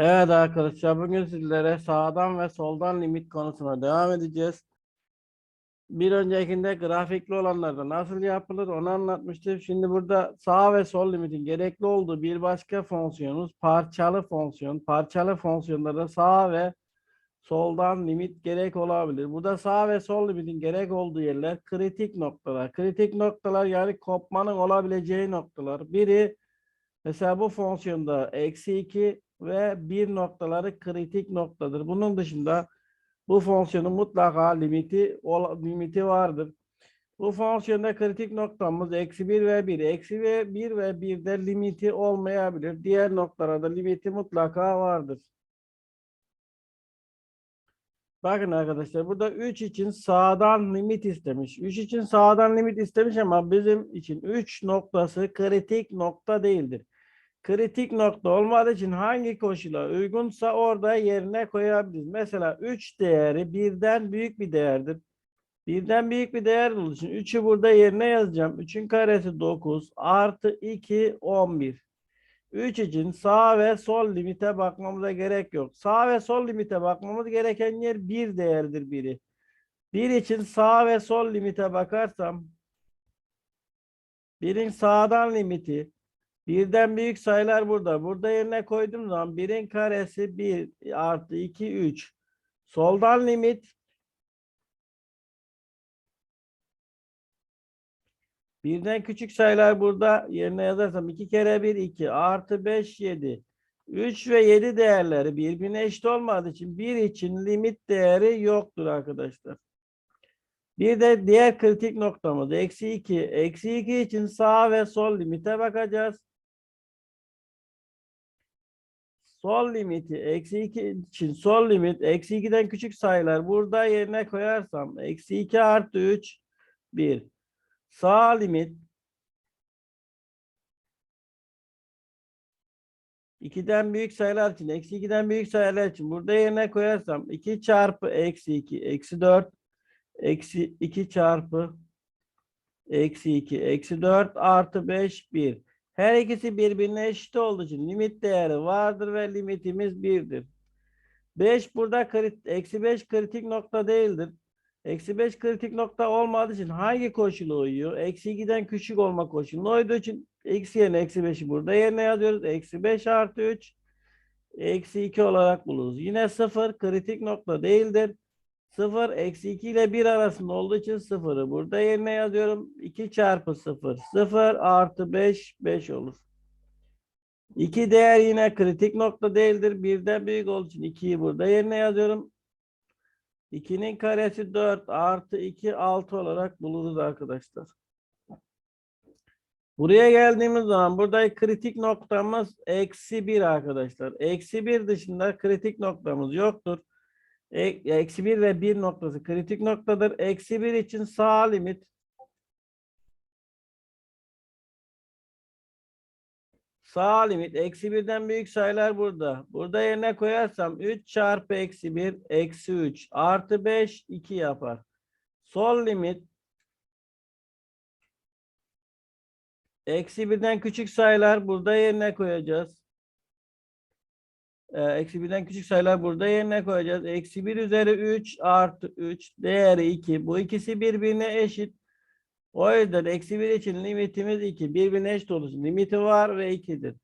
Evet arkadaşlar bugün sizlere sağdan ve soldan limit konusuna devam edeceğiz. Bir öncekinde grafikli olanlarda nasıl yapılır onu anlatmıştım. Şimdi burada sağ ve sol limitin gerekli olduğu bir başka fonksiyonumuz parçalı fonksiyon. Parçalı fonksiyonlarda sağ ve soldan limit gerek olabilir. Burada sağ ve sol limitin gerek olduğu yerler kritik noktalar. Kritik noktalar yani kopmanın olabileceği noktalar. Biri Mesela bu fonksiyonda eksi 2 ve 1 noktaları kritik noktadır. Bunun dışında bu fonksiyonun mutlaka limiti limiti vardır. Bu fonksiyonda kritik noktamız eksi 1 ve 1. Eksi ve 1 ve 1'de limiti olmayabilir. Diğer noktalarda limiti mutlaka vardır. Bakın arkadaşlar burada 3 için sağdan limit istemiş. 3 için sağdan limit istemiş ama bizim için 3 noktası kritik nokta değildir. Kritik nokta olmadığı için hangi koşula uygunsa orada yerine koyabiliriz. Mesela 3 değeri birden büyük bir değerdir. Birden büyük bir değer olduğu için 3'ü burada yerine yazacağım. 3'ün karesi 9 artı 2 11. 3 için sağ ve sol limite bakmamıza gerek yok. Sağ ve sol limite bakmamız gereken yer bir değerdir biri. Bir için sağ ve sol limite bakarsam birin sağdan limiti birden büyük sayılar burada. Burada yerine koyduğum zaman birin karesi 1 artı 2 3. Soldan limit Birden küçük sayılar burada yerine yazarsam 2 kere 1 2 artı 5 7. 3 ve 7 değerleri birbirine eşit olmadığı için 1 için limit değeri yoktur arkadaşlar. Bir de diğer kritik noktamız eksi 2. Eksi 2 için sağ ve sol limite bakacağız. Sol limiti eksi 2 için sol limit eksi 2'den küçük sayılar burada yerine koyarsam eksi 2 artı 3 1. Sağ limit 2'den büyük sayılar için, eksi 2'den büyük sayılar için burada yerine koyarsam 2 çarpı eksi 2, eksi 4, eksi 2 çarpı eksi 2, eksi 4 artı 5, 1. Her ikisi birbirine eşit olduğu için limit değeri vardır ve limitimiz 1'dir. 5 burada kritik, eksi 5 kritik nokta değildir. Eksi 5 kritik nokta olmadığı için hangi koşula uyuyor? Eksi 2'den küçük olma koşuluna uyduğu için eksi yerine eksi 5'i burada yerine yazıyoruz. Eksi 5 artı 3 eksi 2 olarak buluruz. Yine 0 kritik nokta değildir. 0 eksi 2 ile 1 arasında olduğu için 0'ı burada yerine yazıyorum. 2 çarpı 0 0 artı 5 5 olur. 2 değer yine kritik nokta değildir. Birden büyük olduğu için 2'yi burada yerine yazıyorum. 2'nin karesi 4 artı 2 6 olarak buluruz arkadaşlar. Buraya geldiğimiz zaman burada kritik noktamız eksi 1 arkadaşlar. Eksi 1 dışında kritik noktamız yoktur. Eksi 1 ve 1 noktası kritik noktadır. Eksi 1 için sağ limit Sağ limit eksi birden büyük sayılar burada. Burada yerine koyarsam 3 çarpı eksi 1 eksi 3 artı 5 2 yapar. Sol limit eksi birden küçük sayılar burada yerine koyacağız. Ee, eksi birden küçük sayılar burada yerine koyacağız. Eksi 1 üzeri 3 artı 3 değeri 2. Bu ikisi birbirine eşit. O yüzden eksi 1 için limitimiz 2. Birbirine eşit için limiti var ve 2'dir.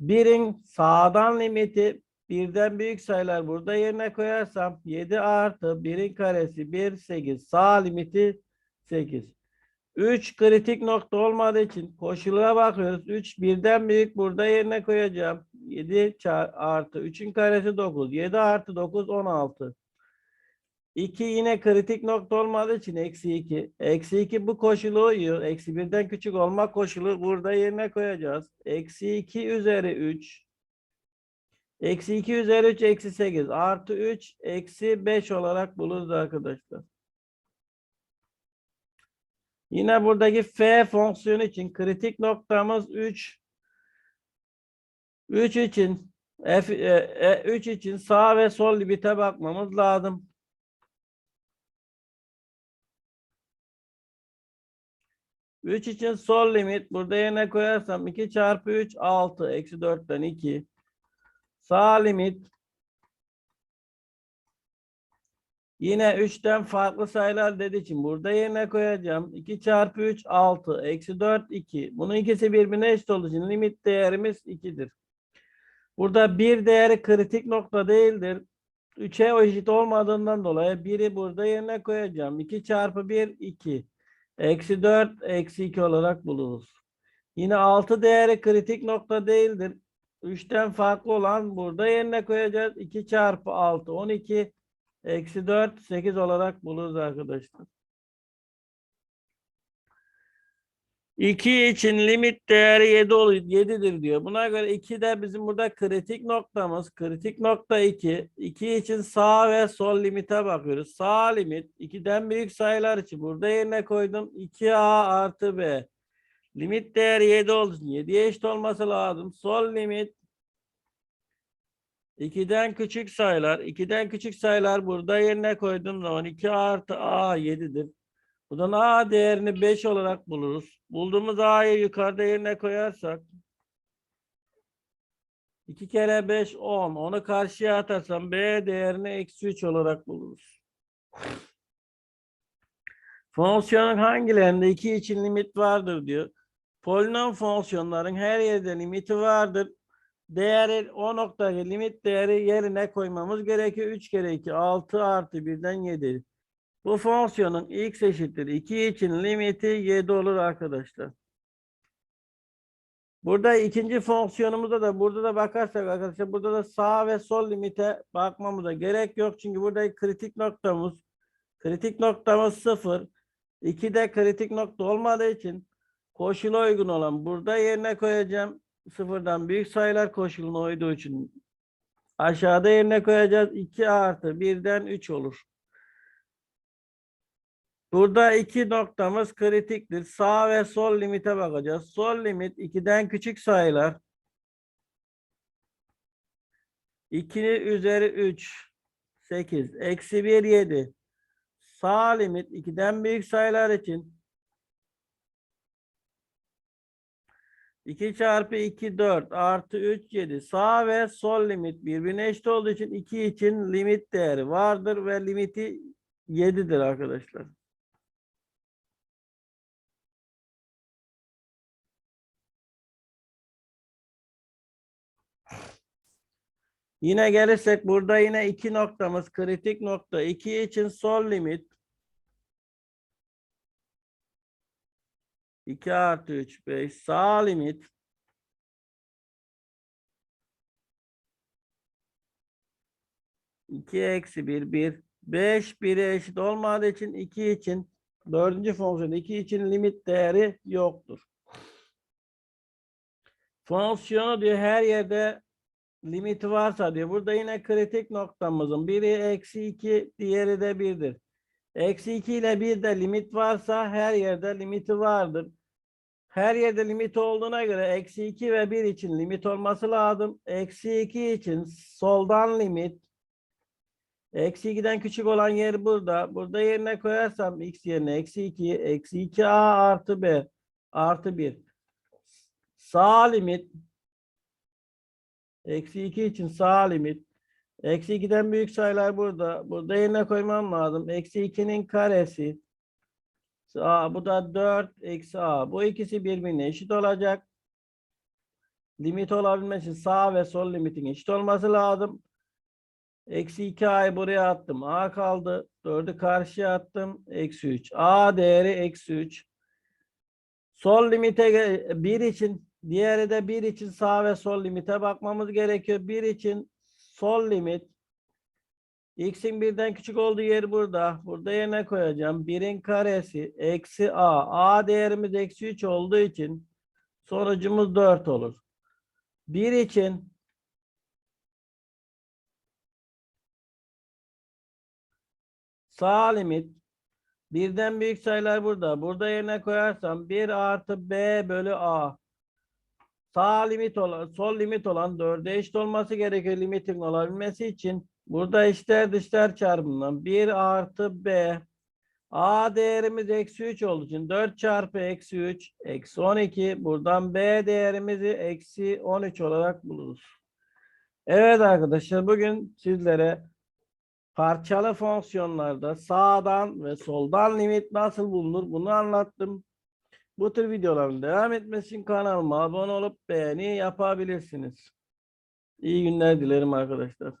1'in sağdan limiti birden büyük sayılar burada yerine koyarsam 7 artı 1'in karesi 1 8. Sağ limiti 8. 3 kritik nokta olmadığı için koşuluna bakıyoruz. 3 birden büyük burada yerine koyacağım. 7 çar- artı 3'ün karesi 9. 7 artı 9 16. 2 yine kritik nokta olmadığı için eksi 2. Eksi 2 bu koşulu uyuyor. Eksi 1'den küçük olma koşulu burada yerine koyacağız. Eksi 2 üzeri 3. Eksi 2 üzeri 3 eksi 8 artı 3 eksi 5 olarak buluruz arkadaşlar. Yine buradaki f fonksiyonu için kritik noktamız 3. 3 için f, e, e, 3 için sağ ve sol limite bakmamız lazım. Üç için sol limit burada yerine koyarsam 2 çarpı 3 6 eksi 4'ten 2. Sağ limit Yine 3'ten farklı sayılar dediği için burada yerine koyacağım. 2 çarpı 3 6. Eksi 4 2. Bunun ikisi birbirine eşit olduğu için limit değerimiz 2'dir. Burada bir değeri kritik nokta değildir. 3'e eşit olmadığından dolayı biri burada yerine koyacağım. 2 çarpı 1 2. Eksi 4 eksi 2 olarak buluruz. Yine 6 değeri kritik nokta değildir. 3'ten farklı olan burada yerine koyacağız. 2 çarpı 6 12. Eksi 4, 8 olarak buluruz arkadaşlar. 2 için limit değeri 7 oluyor, 7'dir diyor. Buna göre 2 de bizim burada kritik noktamız. Kritik nokta 2. 2 için sağ ve sol limite bakıyoruz. Sağ limit 2'den büyük sayılar için burada yerine koydum. 2a artı b. Limit değeri 7 olduğu için 7'ye eşit olması lazım. Sol limit 2'den küçük sayılar. 2'den küçük sayılar burada yerine koyduğum zaman 2 artı a 7'dir. Buradan a değerini 5 olarak buluruz. Bulduğumuz a'yı yukarıda yerine koyarsak 2 kere 5 10. Onu karşıya atarsam b değerini eksi 3 olarak buluruz. Fonksiyonun hangilerinde 2 için limit vardır diyor. Polinom fonksiyonların her yerde limiti vardır değeri o noktadaki limit değeri yerine koymamız gerekiyor. 3 kere 2 6 artı 1'den 7. Bu fonksiyonun x eşittir 2 için limiti 7 olur arkadaşlar. Burada ikinci fonksiyonumuzda da burada da bakarsak arkadaşlar burada da sağ ve sol limite bakmamıza gerek yok. Çünkü burada kritik noktamız kritik noktamız 0. 2'de kritik nokta olmadığı için koşula uygun olan burada yerine koyacağım sıfırdan büyük sayılar koşuluna uyduğu için aşağıda yerine koyacağız. 2 artı 1'den 3 olur. Burada iki noktamız kritiktir. Sağ ve sol limite bakacağız. Sol limit 2'den küçük sayılar. 2 üzeri 3 8 eksi 1 7 sağ limit 2'den büyük sayılar için 2 çarpı 2 4 artı 3 7 sağ ve sol limit birbirine eşit olduğu için 2 için limit değeri vardır ve limiti 7'dir arkadaşlar. Yine gelirsek burada yine iki noktamız kritik nokta. 2 için sol limit 2 artı 3 5 sağ limit iki eksi 1 1 5 1'e eşit olmadığı için 2 için dördüncü fonksiyon 2 için limit değeri yoktur. Fonksiyonu diyor her yerde limiti varsa diyor. Burada yine kritik noktamızın biri eksi 2 diğeri de 1'dir. Eksi 2 ile 1 de limit varsa her yerde limiti vardır. Her yerde limit olduğuna göre eksi 2 ve 1 için limit olması lazım. Eksi 2 için soldan limit. Eksi 2'den küçük olan yer burada. Burada yerine koyarsam x yerine eksi 2, eksi 2a artı b artı 1. Sağ limit. Eksi 2 için sağ limit. Eksi 2'den büyük sayılar burada. Burada yerine koymam lazım. Eksi 2'nin karesi. A, bu da 4 eksi A. Bu ikisi birbirine eşit olacak. Limit olabilmesi sağ ve sol limitin eşit olması lazım. Eksi 2A'yı buraya attım. A kaldı. 4'ü karşıya attım. Eksi 3. A değeri eksi 3. Sol limite 1 için diğeri de 1 için sağ ve sol limite bakmamız gerekiyor. 1 için sol limit x'in birden küçük olduğu yer burada. Burada yerine koyacağım. 1'in karesi eksi a. a değerimiz eksi 3 olduğu için sonucumuz 4 olur. 1 için sağ limit birden büyük sayılar burada. Burada yerine koyarsam 1 artı b bölü a. Sağ limit olan, sol limit olan 4'e eşit olması gerekiyor limitin olabilmesi için. Burada içler dışlar çarpımından 1 artı b. A değerimiz eksi 3 olduğu için 4 çarpı eksi 3 eksi 12. Buradan b değerimizi eksi 13 olarak buluruz. Evet arkadaşlar bugün sizlere parçalı fonksiyonlarda sağdan ve soldan limit nasıl bulunur bunu anlattım. Bu tür videoların devam etmesi kanalıma abone olup beğeni yapabilirsiniz. İyi günler dilerim arkadaşlar.